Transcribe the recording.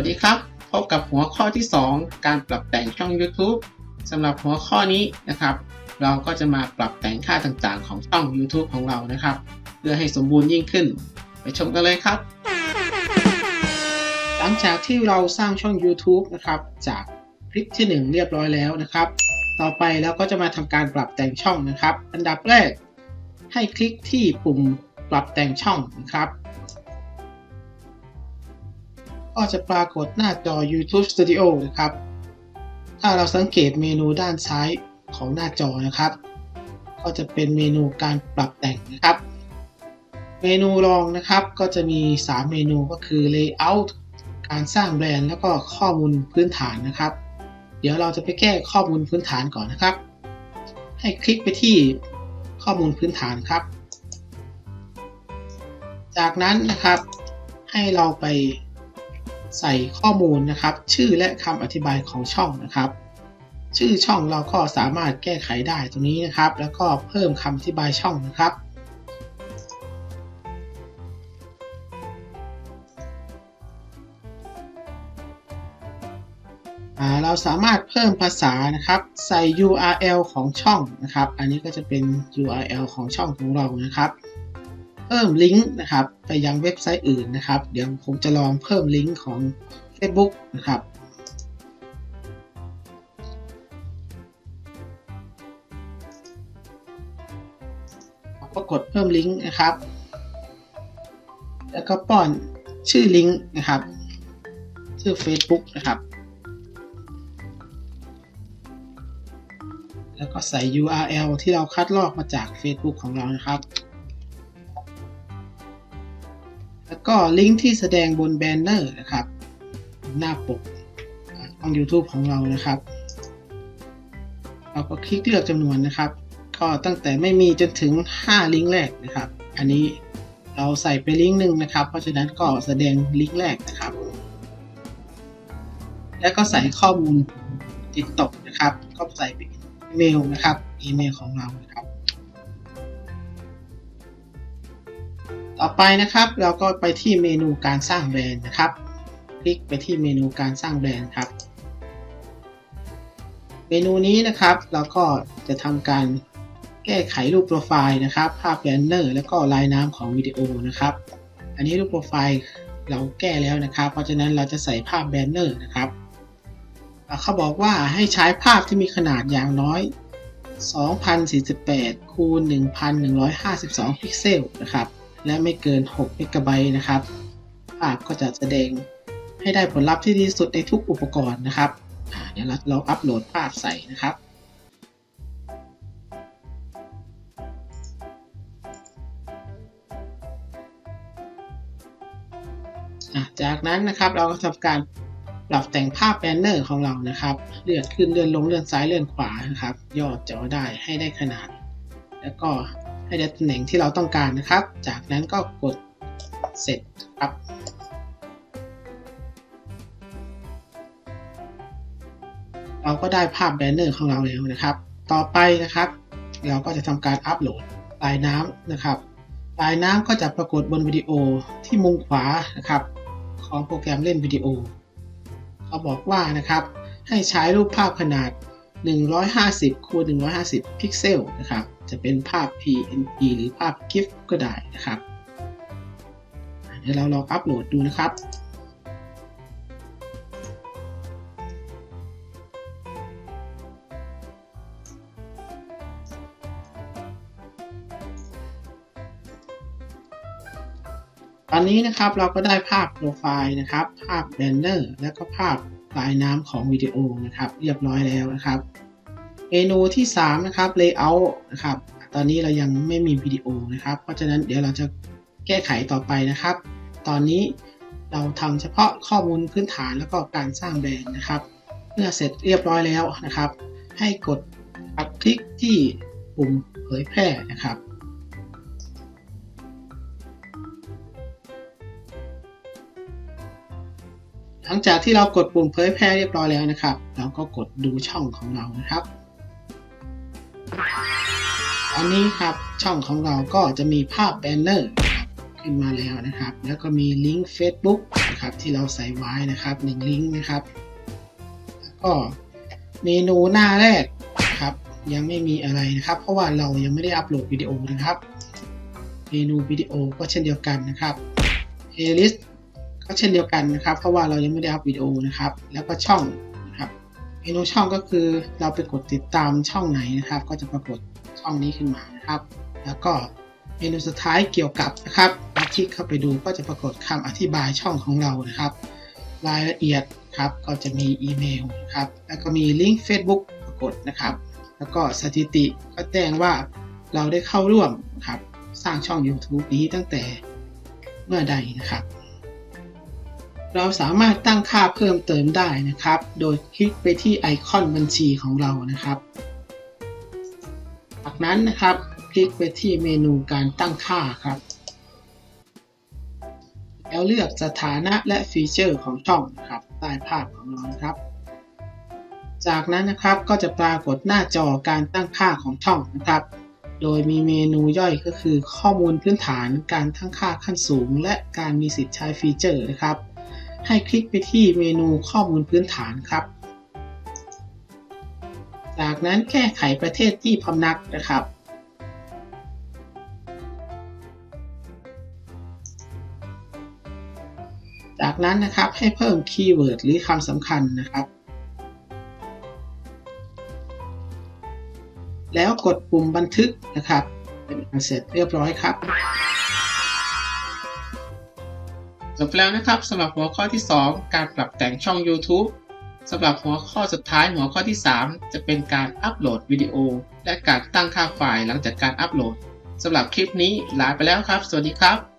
วัสดีครับ พบกับหัวข้อที่ 2 การปรับแต่งช่อง YouTube สำหรับหัวข้อนี้นะครับ เราก็จะมาปรับแต่งค่าต่างๆ ของช่อง YouTube ของเรานะครับ เพื่อให้สมบูรณ์ยิ่งขึ้น ไปชมกันเลยครับ หลังจากที่เราสร้างช่อง YouTube นะครับจากคลิปที่ 1 เรียบร้อยแล้วนะครับ ต่อไปเราก็จะมาทำการปรับแต่งช่องนะครับ อันดับแรก ให้คลิกที่ปุ่มปรับแต่งช่องนะครับ ก็จะปรากฏหน้าจอ YouTube Studio นะครับ ถ้าเราสังเกตเมนูด้านซ้ายของหน้าจอนะครับ ก็จะเป็นเมนูการปรับแต่งนะครับ เมนูรองนะครับก็จะมี 3 เมนูก็คือ Layout การสร้างแบรนด์แล้วก็ข้อมูลพื้นฐานนะครับ เดี๋ยวเราจะไปแก้ข้อมูลพื้นฐานก่อนนะครับ ให้คลิกไปที่ข้อมูลพื้นฐานครับ จากนั้นนะครับให้เราไป ใส่ข้อมูลนะครับ ชื่อและคำอธิบายของช่องนะครับ ชื่อช่องเราก็สามารถแก้ไขได้ตรงนี้นะครับ แล้วก็เพิ่มคำอธิบายช่องนะครับ เราสามารถเพิ่มภาษานะครับ ใส่ URL ของช่องนะครับ อันนี้ก็จะเป็น URL ของช่องของเรานะครับ เพิ่มลิงก์นะครับไปยังเว็บไซต์อื่นนะครับ เดี๋ยวผมจะลองเพิ่มลิงก์ของ Facebook นะครับก็กดเพิ่มลิงก์นะครับ แล้วก็ป้อนชื่อลิงก์นะครับ ชื่อ Facebook นะครับ แล้วก็ใส่ URL ที่เราคัดลอกมาจาก Facebook ของเรานะครับ ก็ลิงก์ที่แสดงบนแบนเนอร์นะครับ หน้าปกของ YouTube ของเรานะครับ เราก็คลิกเลือกจำนวนนะครับ ก็ตั้งแต่ไม่มีจนถึง 5 ลิงก์แรกนะครับ อันนี้เราใส่ไปลิงก์หนึ่งนะครับ เพราะฉะนั้นก็แสดงลิงก์แรกนะครับ แล้วก็ใส่ข้อมูลติดตกนะครับ ก็ใส่ไปอีเมลนะครับ อีเมลของเรานะครับ ต่อไปนะครับเราก็ไปที่เมนูการสร้างแบรนด์นะครับ คลิกไปที่เมนูการสร้างแบรนด์ครับ เมนูนี้นะครับเราก็จะทำการแก้ไขรูปโปรไฟล์นะครับ ภาพแบนเนอร์แล้วก็ลายน้ำของวิดีโอนะครับ อันนี้รูปโปรไฟล์เราแก้แล้วนะครับ เพราะฉะนั้นเราจะใส่ภาพแบนเนอร์นะครับเขาบอกว่าให้ใช้ภาพที่มีขนาดอย่างน้อย 2048คูณ1152 พิกเซลนะครับ และไม่เกิน6เมกะไบต์นะครับ ภาพก็จะแสดงให้ได้ผลลัพธ์ที่ดีที่สุดในทุกอุปกรณ์นะครับเดี๋ยวเราอัปโหลดภาพใส่นะครับจากนั้นนะครับเราก็ทำการปรับแต่งภาพแบนเนอร์ของเรานะครับ เลื่อนขึ้นเลื่อนลงเลื่อนซ้ายเลื่อนขวานะครับย่อจอได้ให้ได้ขนาด แล้วก็ ให้ได้ตำแหน่งที่เราต้องการนะครับ จากนั้นก็กดเสร็จครับ เราก็ได้ภาพแบนเนอร์ของเราแล้วนะครับ ต่อไปนะครับ เราก็จะทำการอัปโหลดลายน้ำนะครับลายน้ำก็จะปรากฏบนวิดีโอที่มุมขวานะครับ ของโปรแกรมเล่นวิดีโอ เขาบอกว่านะครับ ให้ใช้รูปภาพขนาด 150คูณ150 พิกเซลนะครับ จะเป็นภาพ PNG หรือภาพ GIF ก็ได้นะครับ เดี๋ยวเราลองอัปโหลดดูนะครับ ตอนนี้นะครับเราก็ได้ภาพโปรไฟล์นะครับ ภาพแบนเนอร์ และก็ภาพ ลายน้ำของวิดีโอนะครับเรียบร้อยแล้วนะครับเมนูที่3นะครับ Layout นะครับตอนนี้เรายังไม่มีวิดีโอนะครับ เพราะฉะนั้นเดี๋ยวเราจะแก้ไขต่อไปนะครับ ตอนนี้เราทำเฉพาะข้อมูลพื้นฐานแล้วก็การสร้างแบรนด์นะครับ เมื่อเสร็จเรียบร้อยแล้วนะครับ ให้กดคลิกที่ปุ่มเผยแพร่นะครับ หลังจากที่เรากดปุ่มเผยแพร่เรียบร้อยแล้วนะครับ เราก็กดดูช่องของเรานะครับอันนี้ครับช่องของเราก็จะมีภาพแบนเนอร์ขึ้นมาแล้วนะครับ แล้วก็มีลิงก์ Facebook นะครับที่เราใส่ไว้นะครับหนึ่งลิงก์นะครับแล้วก็เมนูหน้าแรกครับยังไม่มีอะไรนะครับ เพราะว่าเรายังไม่ได้อัปโหลดวิดีโอนะครับ เมนูวิดีโอก็เช่นเดียวกันนะครับ playlist ก็เช่นเดียวกันนะครับ เพราะว่าเรายังไม่ได้อัพวิดีโอนะครับ แล้วก็ช่องนะครับเมนูช่องก็คือเราไปกดติดตามช่องไหนนะครับ ก็จะปรากฏช่องนี้ขึ้นมานะครับ แล้วก็เมนูสุดท้ายเกี่ยวกับนะครับคลิกเข้าไปดูก็จะปรากฏคำอธิบายช่องของเรานะครับ รายละเอียดครับก็จะมีอีเมลนะครับ แล้วก็มีลิงก์ Facebook ปรากฏนะครับ แล้วก็สถิติก็แจ้งว่าเราได้เข้าร่วมครับสร้างช่อง YouTube นี้ตั้งแต่เมื่อใดนะครับ เราสามารถตั้งค่าเพิ่มเติมได้นะครับ โดยคลิกไปที่ไอคอนบัญชีของเรานะครับ จากนั้นนะครับ คลิกไปที่เมนูการตั้งค่าครับ แล้วเลือกสถานะและฟีเจอร์ของช่องนะครับใต้ภาพของเรานะครับ จากนั้นนะครับก็จะปรากฏหน้าจอการตั้งค่าของช่องนะครับ โดยมีเมนูย่อยก็คือข้อมูลพื้นฐาน การตั้งค่าขั้นสูง และการมีสิทธิ์ใช้ฟีเจอร์นะครับ ให้คลิกไปที่เมนูข้อมูลพื้นฐานครับ จากนั้นแก้ไขประเทศที่พำนักนะครับ จากนั้นนะครับให้เพิ่มคีย์เวิร์ดหรือคำสำคัญนะครับ แล้วกดปุ่มบันทึกนะครับ เป็นอันเสร็จเรียบร้อยครับ จบแล้วนะครับสำหรับหัวข้อที่ 2 การปรับแต่งช่อง YouTube สำหรับหัวข้อสุดท้ายหัวข้อที่ 3 จะเป็นการอัปโหลดวิดีโอ และการตั้งค่าไฟล์หลังจากการอัปโหลดสำหรับคลิปนี้ลาไปแล้วครับ สวัสดีครับ